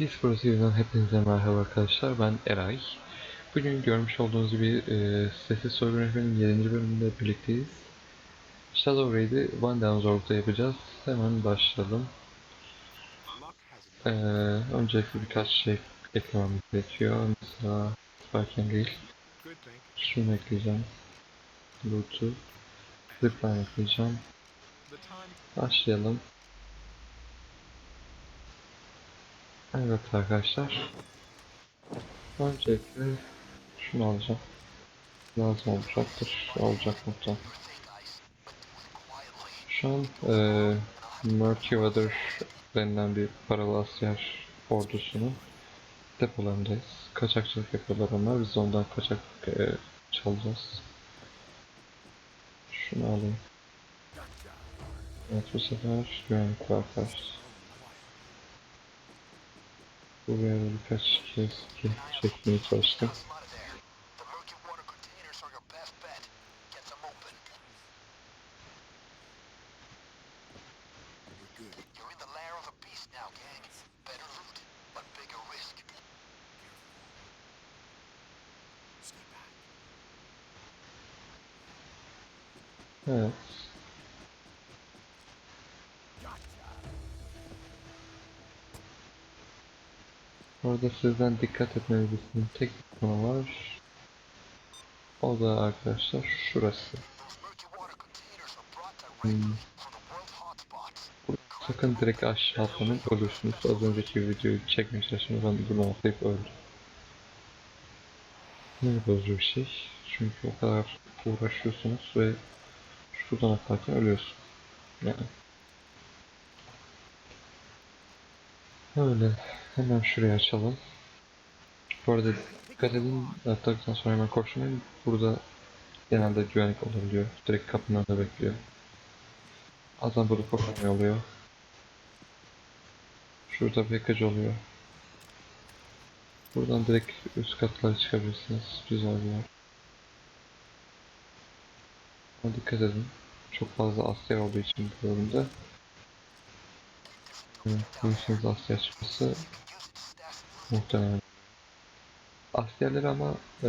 T-Sports yüzünden hepinize merhaba arkadaşlar. Ben Eray. Bugün görmüş olduğunuz gibi e, Sessiz Soygun Rehberi'nin 7. bölümünde birlikteyiz. Shadow Raid'i One Down Zorluk'ta yapacağız. Hemen başlayalım. E, öncelikle birkaç şey eklemem gerekiyor. Mesela Sparking değil. Şunu ekleyeceğim. Loot'u. Zipline ekleyeceğim. Başlayalım. Evet arkadaşlar. Öncelikle şunu alacağım. Lazım olacaktır. Olacak muhtemelen. Şu an eee Murky Weather denilen bir paralı asker ordusunun depolarındayız. Kaçakçılık yapıyorlar onlar. Biz ondan kaçak eee, çalacağız. Şunu alayım. Evet bu sefer güvenlik var arkadaşlar. Buraya birkaç kez çekmeye çalıştım. The Orada sizden dikkat etmeniz tek bir konu var. O da arkadaşlar şurası. Hmm. Sakın direkt aşağı atlanıp ölürsünüz. Az önceki videoyu çekmeye çalıştım. Ben bunu atlayıp öldüm. Ne bozucu bir şey. Çünkü o kadar uğraşıyorsunuz ve şuradan atlarken ölüyorsun. Yani. Öyle. Hemen şuraya açalım. Bu arada dikkat edin. Atladıktan sonra hemen koşmayın. Burada genelde güvenlik olabiliyor. Direkt kapının önünde bekliyor. Bazen burada koşmaya oluyor. Şurada package oluyor. Buradan direkt üst katlara çıkabilirsiniz. Güzel bir yer. Ama dikkat edin. Çok fazla asker olduğu için bu bölümde. Bu işiniz asker çıkması muhtemelen. Askerleri ama e,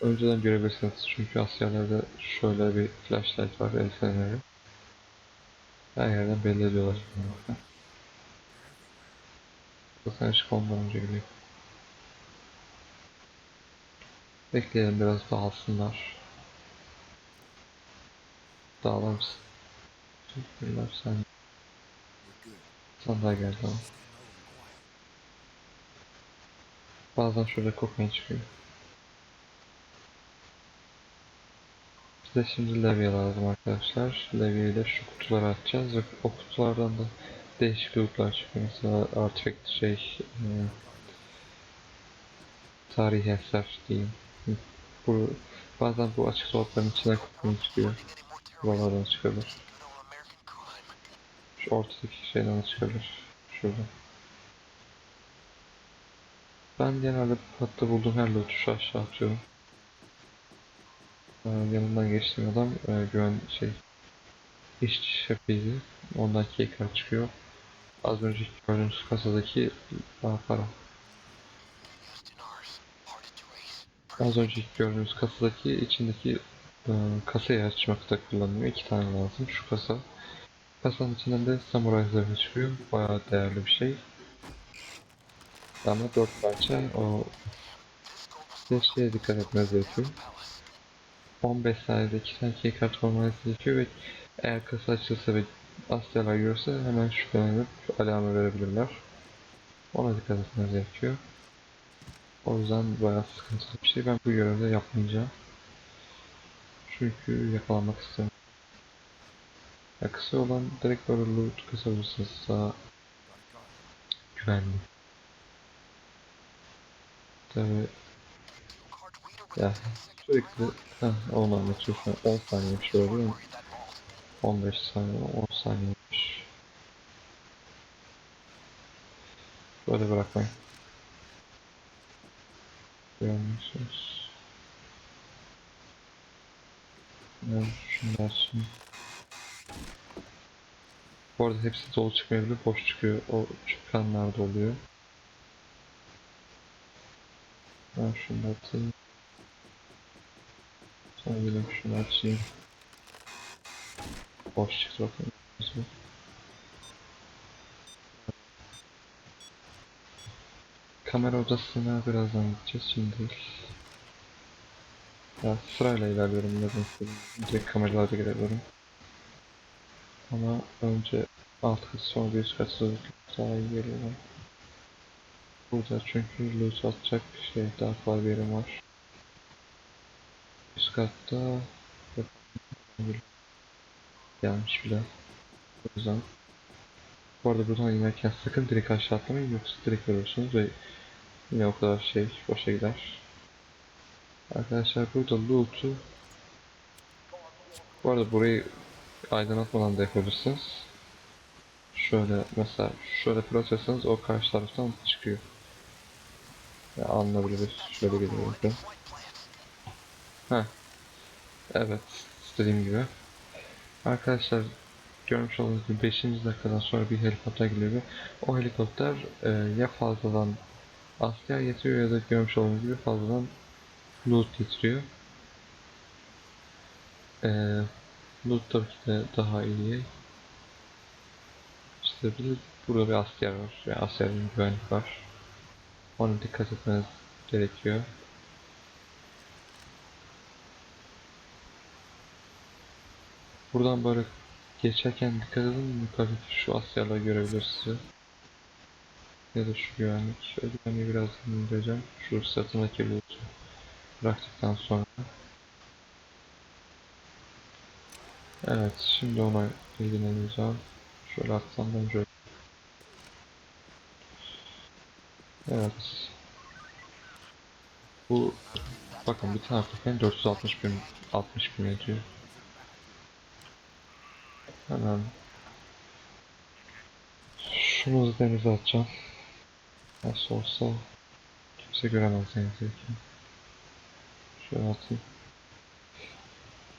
önceden görebilirsiniz. Çünkü askerlerde şöyle bir flashlight var, el feneri. Her yerden belli ediyorlar. Zaten ışık ondan önce geliyor. Bekleyelim biraz dağılsınlar. Dağılar mısın? Teşekkürler sen. Sen daha gel tamam. Bazen şöyle kokmaya çıkıyor. Bize şimdi levye lazım arkadaşlar. Levye ile şu kutuları atacağız ve o kutulardan da değişik lootlar çıkıyor. Mesela artifact şey e, tarihi eser diyeyim. Bu, bazen bu açık dolapların içinden kokmaya çıkıyor. Buralardan çıkabilir. Şu ortadaki şeyden de çıkabilir. Şuradan. Ben genelde hatta bulduğum her loot'u şu aşağı atıyorum. Ee, yanından geçtiğim adam e, güven şey işçi şefiydi. Ondan keyifler çıkıyor. Az önceki gördüğünüz kasadaki daha para. Az önceki gördüğünüz kasadaki içindeki e, kasayı açmakta kullanılıyor. İki tane lazım. Şu kasa. Kasanın içinden de samuray zırhı çıkıyor. Bayağı değerli bir şey. Ama dört parça o şeye dikkat etmeniz gerekiyor. 15 saniyede iki tane keycard koymanız gerekiyor ve eğer kasa açılsa ve asyalar görürse hemen şüphelenip alarmı verebilirler. Ona dikkat etmeniz gerekiyor. O yüzden bayağı sıkıntılı bir şey. Ben bu görevde yapmayacağım. Çünkü yakalanmak istemiyorum. Ya kısa olan direkt böyle loot kasabilirsiniz. Daha güvenli. Tabi ya 10 sürekli heh, onu anlatıyor şu an 10 saniyemiş böyle değil mi? in that vault. 15 saniye 10 saniyemiş. Böyle bırakmayın. Görmüyorsunuz. Evet, şunu açayım. Bu arada hepsi dolu çıkmayabilir, boş çıkıyor. O çıkanlar da oluyor. Ben şunu atayım. Sonra gelip şunu açayım. Boş çıktı bakayım. Güzel. Kamera odasına birazdan gideceğiz şimdi. Ya sırayla ilerliyorum nedense. Direkt kameralarda girebilirim. Ama önce alt kat sonra bir üst kat hızlıkla daha iyi geliyor. bana. Burada çünkü loot atacak şey daha fazla bir yerim var. Üst katta gelmiş bile. O yüzden bu arada buradan inerken sakın direkt aşağı atlamayın yoksa direkt ölürsünüz ve yine o kadar şey boşa gider. Arkadaşlar burada loot'u bu arada burayı aydınlatmadan da yapabilirsiniz. Şöyle mesela şöyle fırlatırsanız o karşı taraftan çıkıyor. Ya alınabilir. Şöyle geliyor bakın. Evet. istediğim gibi. Arkadaşlar görmüş olduğunuz gibi 5. dakikadan sonra bir helikopter geliyor o helikopter e, ya fazladan asker getiriyor ya da görmüş olduğunuz gibi fazladan loot getiriyor. E, loot tabii ki de daha iyi. De burada bir asker var. Yani askerin güvenlik var. Ona dikkat etmeniz gerekiyor. Buradan böyle geçerken dikkat edin yukarıdaki şu askerler görebilir sizi. Ya da şu güvenlik. Şöyle güvenliği biraz indireceğim. Şu sırtındaki loot'u bıraktıktan sonra. Evet şimdi ona ilgileneceğim. Şöyle atsam bence Evet. Bu bakın bir tane Afrikan 460 bin 60 bin ediyor. Hemen şunu denize atacağım. Nasıl olsa kimse göremez denizdeyken. Şöyle atayım.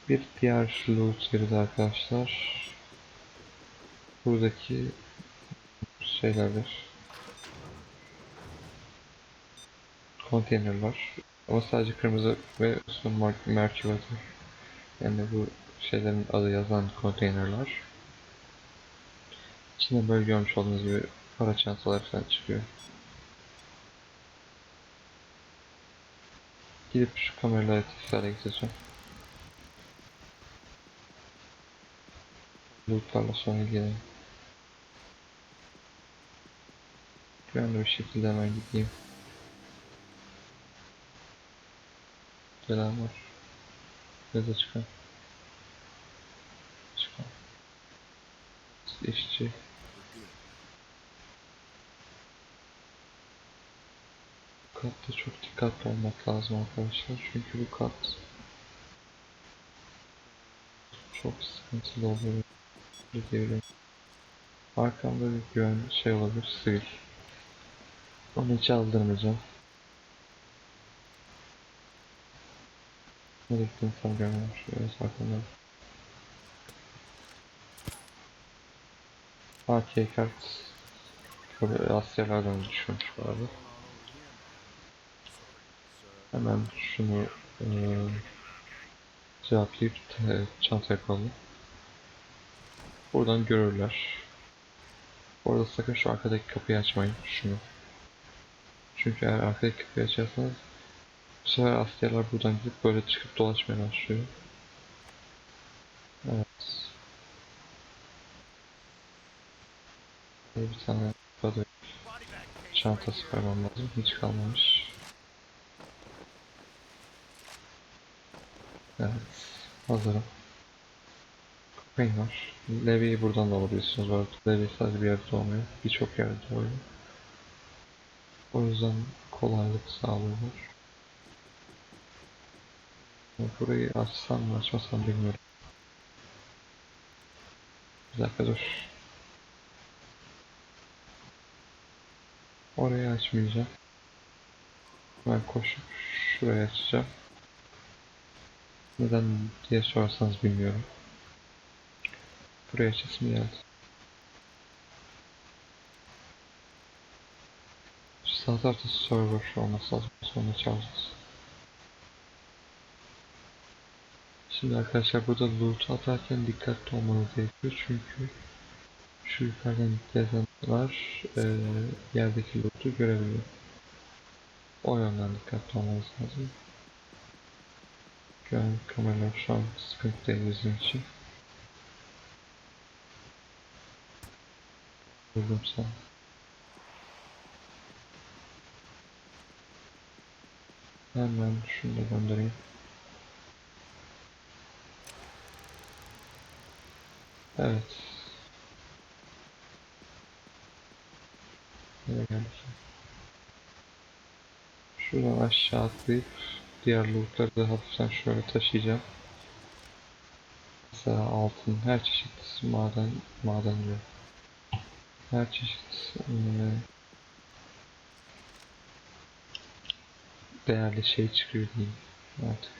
Bir diğer loot yeri de arkadaşlar. Buradaki şeylerdir. Konteyner var. Ama sadece kırmızı ve son vardır. Yani bu şeylerin adı yazan konteynerler. İçinde böyle görmüş olduğunuz gibi para çantalar falan çıkıyor. Gidip şu kameraları hale getireceğim. Lootlarla sonra ilgilenelim. Güvenli bir şekilde hemen gideyim. Gelen var. Ya da çıkan. Çıkan. İşçi. Katta çok dikkatli olmak lazım arkadaşlar. Çünkü bu kat çok sıkıntılı oluyor. Diyebilirim. Arkamda bir güven şey olabilir, sivil. Onu hiç aldırmayacağım. Nereye gittiğini tam görmüyorum. Şöyle arkamda. AK kart. Böyle Asyalardan düşmüş bu arada. Hemen şunu eee cevaplayıp çantaya koyalım. Buradan görürler. Bu arada sakın şu arkadaki kapıyı açmayın. Şunu. Çünkü eğer arkadaki kapıyı açarsanız bu sefer askerler buradan gidip böyle çıkıp dolaşmaya başlıyor. Evet. Böyle bir tane böyle çantası koymam lazım. Hiç kalmamış. Evet. Hazırım. Kokain var. Levi'yi buradan da alabilirsiniz. Bu Levi sadece bir yerde olmuyor. Birçok yerde oluyor. O yüzden kolaylık sağlıyorlar. Burayı açsam mı açmasam bilmiyorum. Bir dakika dur. Orayı açmayacağım. Ben koşup şuraya açacağım. Neden diye sorarsanız bilmiyorum. Buraya açasım geldi. Standart server olması lazım. Sonra çalacağız. Şimdi arkadaşlar burada loot atarken dikkatli olmanız gerekiyor çünkü şu yukarıdan yazanlar e, yerdeki loot'u görebiliyor. O yönden dikkatli olmanız lazım. Güvenlik kameralar şu an sıkıntı değil için. Buldum sana. Hemen şunu da göndereyim. Evet. Nereye geldik? Şuradan aşağı atlayıp diğer lootları da hafiften şöyle taşıyacağım. Mesela altın, her çeşit maden, maden diyor. Her çeşit eee, değerli şey çıkıyor diyeyim artık.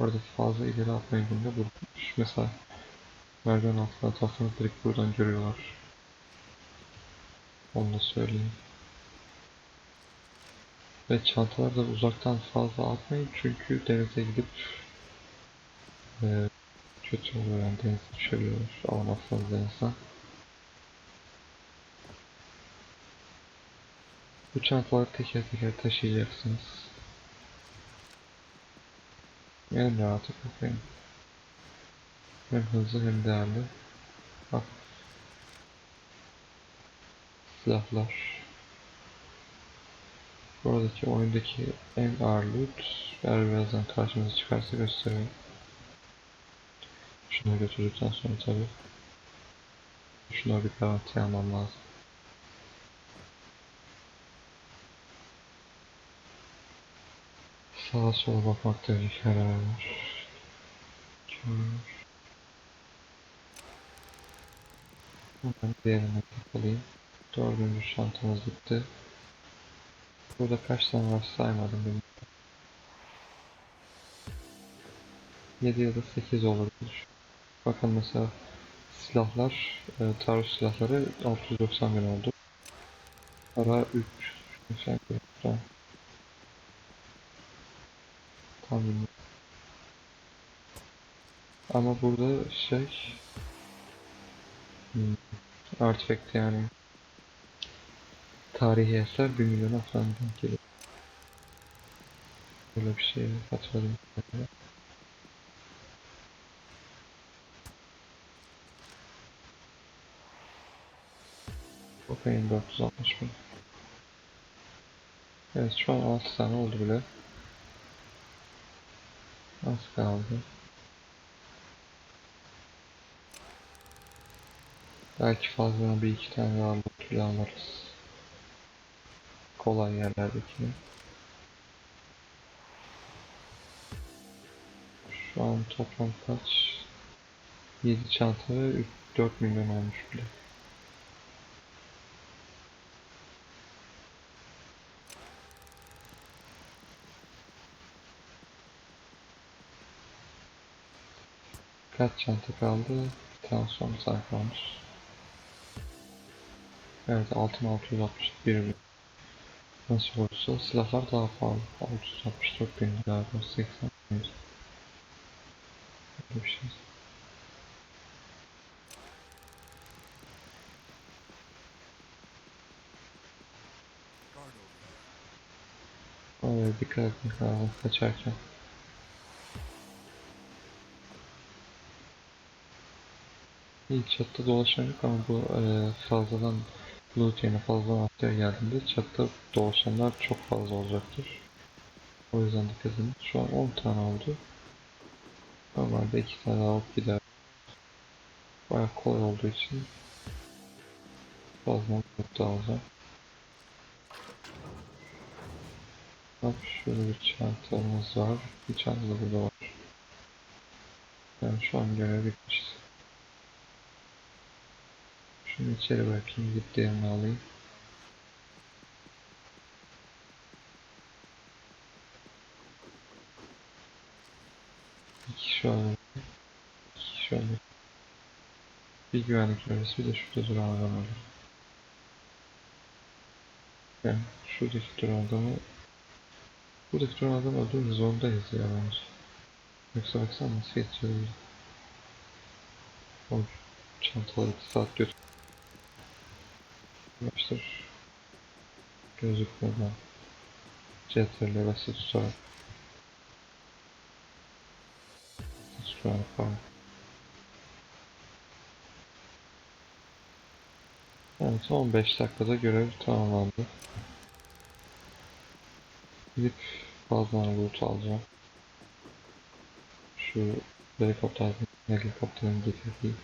Orada fazla ileri atmayın bunu da bulmuş. Mesela merdiven altına atarsanız direkt buradan görüyorlar. Onu da söyleyeyim. Ve çantaları da uzaktan fazla atmayın çünkü denize gidip eee, kötü oluyor yani denize düşebiliyorlar. Alamazsanız denizden. Bu çantaları teker teker taşıyacaksınız. En rahatı bakayım. Hem hızlı hem değerli. Bak. Silahlar. Buradaki oyundaki en ağır loot. Eğer birazdan karşımıza çıkarsa göstereyim. Şunu götürdükten sonra tabi. Şuna bir garanti almam lazım. Sağa sola bakmakta bir karar. Kör. Hemen diğerine takılayım. Dördüncü şantamız bitti. Burada kaç tane var saymadım benim. 7 ya da 8 olabilir. Bakın mesela silahlar, e, taarruz silahları 690 bin oldu. Para 3 sen tamam. Tam. Ama burada şey hmm, artifact yani tarihi eser 1 milyona falan denk geliyor. Böyle bir şey hatırladım. Bakayım 460 bin. Evet şu an 6 tane oldu bile. Az kaldı. Belki fazla bir iki tane daha bile alırız. Kolay yerlerdeki. Şu an toplam kaç? 7 çanta ve 3 4 milyon olmuş bile. Kaç çanta kaldı? Tane son tane kalmış. Evet altın 661 bin. Nasıl olursa silahlar daha pahalı. 664 bin galiba 80 bin. Öyle bir şey. Oraya dikkat etmek lazım kaçarken. İlk chatta dolaşan yok ama bu e, fazladan loot yerine fazladan atlıya geldiğinde chatta dolaşanlar çok fazla olacaktır. O yüzden dikkat edin. Şu an 10 tane oldu. Normalde 2 tane alıp gider. Baya kolay olduğu için fazla loot da alacağım. Bak şöyle bir çantamız var. Bir çanta da burada var. Yani şu an görev bitmişiz. Şunu içeri bırakayım. Diğerini alayım. İki şu an. İki şu an. Bir güvenlik görevlisi bir de şurada duran adam var. Yani şuradaki duran adamı Buradaki duran adamı öldürmek zorundayız ya bence. Yoksa baksana nasıl geçiyor öyle. O çantaları iki saat götür. Yapıştır. Gözükmeden. CTRL basılı tutarak. Tutarak falan. Evet 15 dakikada görev tamamlandı. Gidip bazen loot alacağım. Şu helikopter, helikopterin getirdiği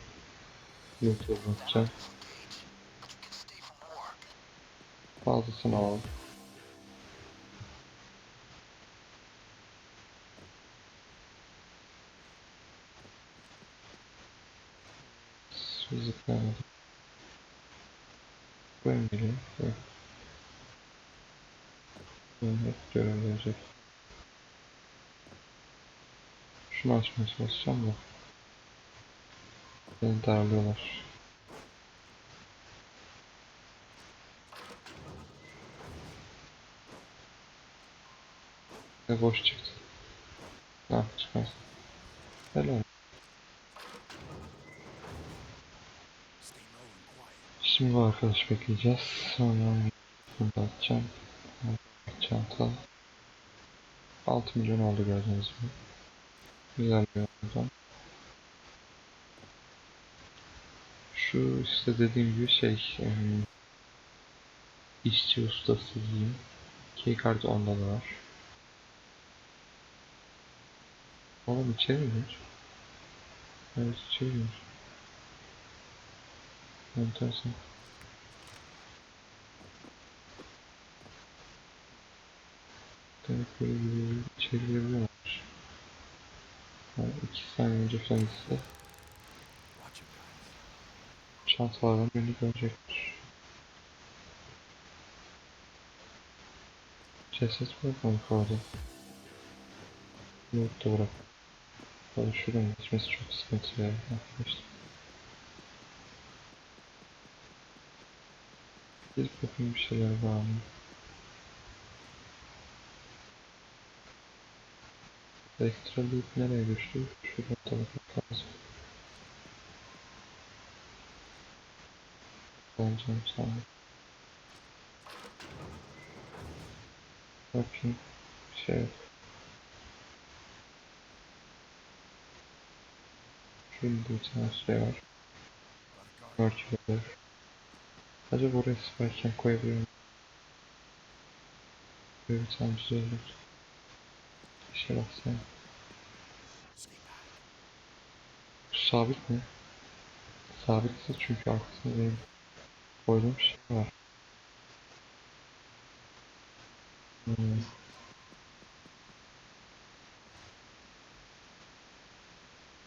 loot'u bakacağım. Fazlasını alalım. Zıplayamadım. Böyle geliyor. Böyle. Böyle hep görev verecek. Şunu açmaya çalışacağım da. Beni darlıyorlar. Ve boş çıktı. Ha çıkmaz. Helal. Şimdi bu arkadaş bekleyeceğiz. Sonra bunu atacağım. Çanta. 6 milyon oldu gördüğünüz gibi. Güzel bir oradan. Şu işte dediğim gibi şey işçi ustası diyeyim. Keycard onda da var. Oğlum içeri gir? Evet içeri gir. Enteresan. Demek böyle bir içeri girebiliyormuş. Yani iki saniye önce falan gitse çantalardan birini görecektir. Ceset bırakmadık orada. Loot da bırak. Şuradan geçmesi çok sıkıntı ya. Geçtim. Gidip bakayım bir şeyler var mı? Ekstra loot nereye düştü? Şuradan da bakmak lazım. Bence sana. Bakayım. Bir şey yok. Bir tane şey var. Merkürler. Acaba buraya siperken koyabilir miyim? Böyle bir tane güzel olur. Bir şey baksana. Sabit mi? Sabitse çünkü arkasında benim koyduğum şey var. Hmm.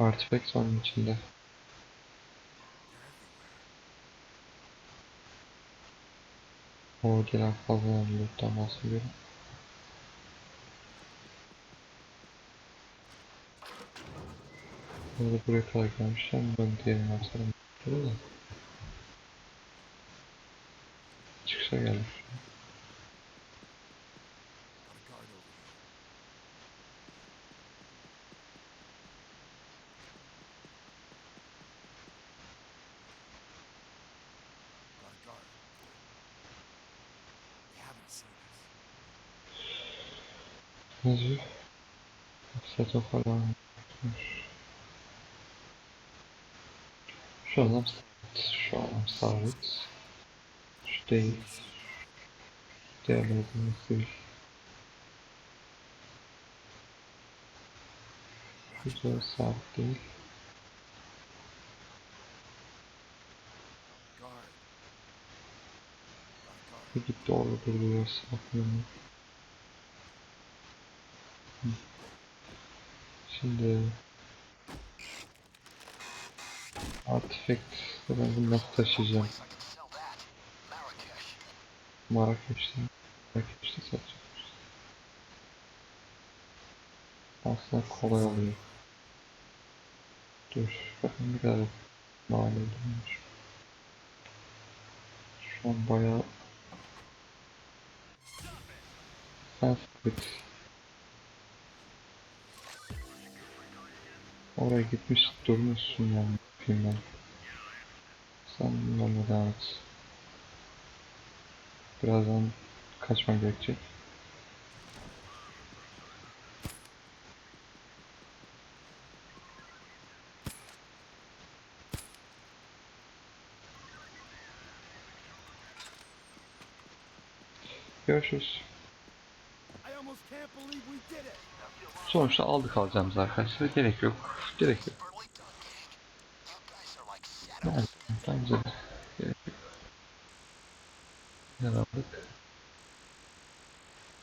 artifact onun içinde. O gelen fazla loot'tan bahsediyorum. Burada buraya kadar gelmişler. Ben diğerini atarım. Da. Çıkışa gelmiş. Ne diyor? Set of alarm. Şu adam sabit. Şu adam sabit. Şu değil. Diğerleri de sivil. Şu da sabit değil. Bir gitti orada duruyor saklanıyor. Şimdi Artifact ben bunu nasıl taşıyacağım? Marrakeş'te Marrakeş'te satacağım. Aslında kolay oluyor. Dur bakın bir kadar mal edilmiş. Şu an bayağı Sanskrit Oraya gitmiş durmuşsun yani filmden. Sen yoluna devam et. Birazdan kaçman gerekecek. Görüşürüz. I almost can't believe we did it. Sonuçta aldık alacağımız arkadaşlar. Gerek yok. Gerek yok. Yani, gerek yok. Ne aldık?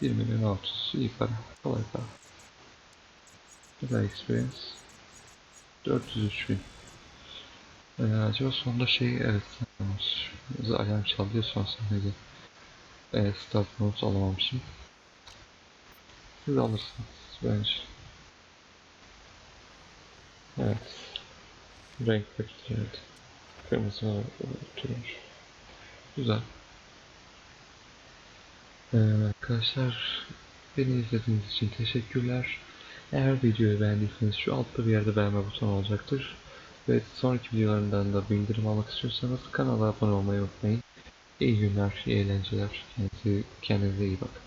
1 milyon 600 iyi para. Kolay para. Güzel experience. 403 bin. Ee, acaba sonunda şey evet sanırmış. Alarm çalıyor son sahnede. Ee, start notes alamamışım. Siz alırsınız bence. Evet. Renk evet. Kırmızı turuncu. Güzel. Ee, arkadaşlar beni izlediğiniz için teşekkürler. Eğer videoyu beğendiyseniz şu altta bir yerde beğenme butonu olacaktır. Ve sonraki videolarından da bildirim almak istiyorsanız kanala abone olmayı unutmayın. İyi günler, iyi eğlenceler. Kendinize, kendinize iyi bakın.